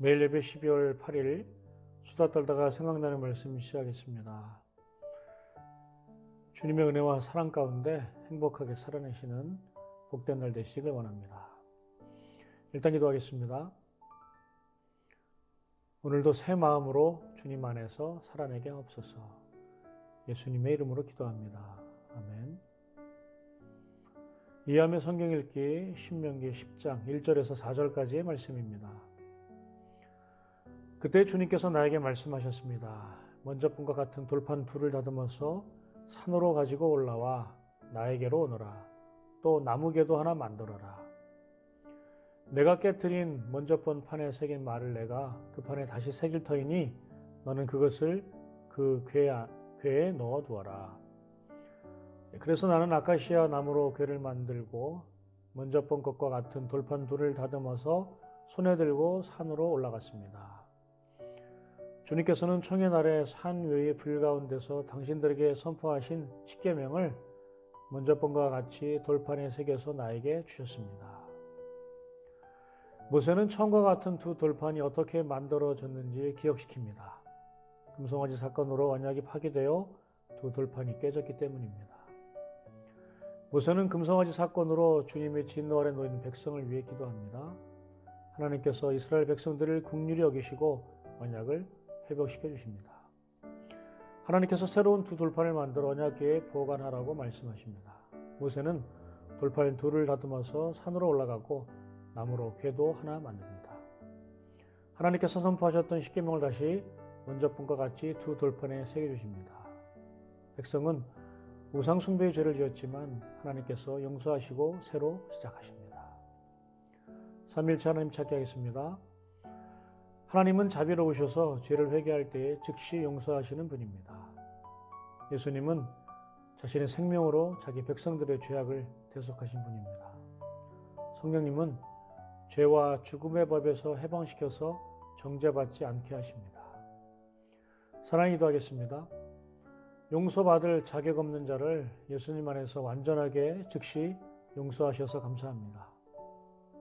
매일 예배 12월 8일 수다 떨다가 생각나는 말씀 시작하겠습니다. 주님의 은혜와 사랑 가운데 행복하게 살아내시는 복된 날 되시길 원합니다. 일단 기도하겠습니다. 오늘도 새 마음으로 주님 안에서 살아내게 하옵소서. 예수님의 이름으로 기도합니다. 아멘. 이함의 성경 읽기 신명기 10장 1절에서 4절까지의 말씀입니다. 그때 주님께서 나에게 말씀하셨습니다. 먼저 분과 같은 돌판 둘을 다듬어서 산으로 가지고 올라와 나에게로 오너라. 또 나무개도 하나 만들어라. 내가 깨뜨린 먼저 본 판에 새긴 말을 내가 그 판에 다시 새길 터이니 너는 그것을 그 궤, 궤에 넣어 두어라. 그래서 나는 아카시아 나무로 궤를 만들고 먼저 본 것과 같은 돌판 둘을 다듬어서 손에 들고 산으로 올라갔습니다. 주님께서는 청의 날에 산 외의 불 가운데서 당신들에게 선포하신 십계명을 먼저 본과 같이 돌판에 새겨서 나에게 주셨습니다. 모세는 처음과 같은 두 돌판이 어떻게 만들어졌는지 기억시킵니다. 금송아지 사건으로 언약이 파기되어 두 돌판이 깨졌기 때문입니다. 모세는 금송아지 사건으로 주님의 진노 아래 놓인 백성을 위해 기도합니다. 하나님께서 이스라엘 백성들을 국률이 여기시고 언약을 회복시켜 주십니다. 하나님께서 새로운 두 돌판을 만들어 언약궤에 보관하라고 말씀하십니다. 모세는 돌판 둘을 다듬어서 산으로 올라가고 나무로 궤도 하나 만듭니다. 하나님께서 선포하셨던 십계명을 다시 분과 같이 두 돌판에 새겨 주십니다. 백성은 우상 숭배의 죄를 지었지만 하나님께서 용서하시고 새로 시작하십니다. 3일차 하나님 찾기 하겠습니다. 하나님은 자비로우셔서 죄를 회개할 때에 즉시 용서하시는 분입니다. 예수님은 자신의 생명으로 자기 백성들의 죄악을 대속하신 분입니다. 성령님은 죄와 죽음의 법에서 해방시켜서 정죄받지 않게 하십니다. 사랑이 기도하겠습니다. 용서받을 자격 없는 자를 예수님 안에서 완전하게 즉시 용서하셔서 감사합니다.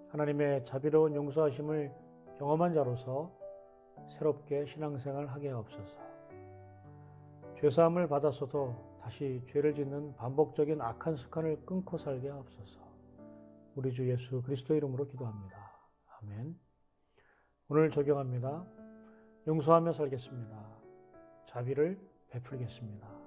하나님의 자비로운 용서하심을 경험한 자로서 새롭게 신앙생활 하게 하옵소서. 죄사함을 받았어도 다시 죄를 짓는 반복적인 악한 습관을 끊고 살게 하옵소서. 우리 주 예수 그리스도 이름으로 기도합니다. 아멘. 오늘 적용합니다. 용서하며 살겠습니다. 자비를 베풀겠습니다.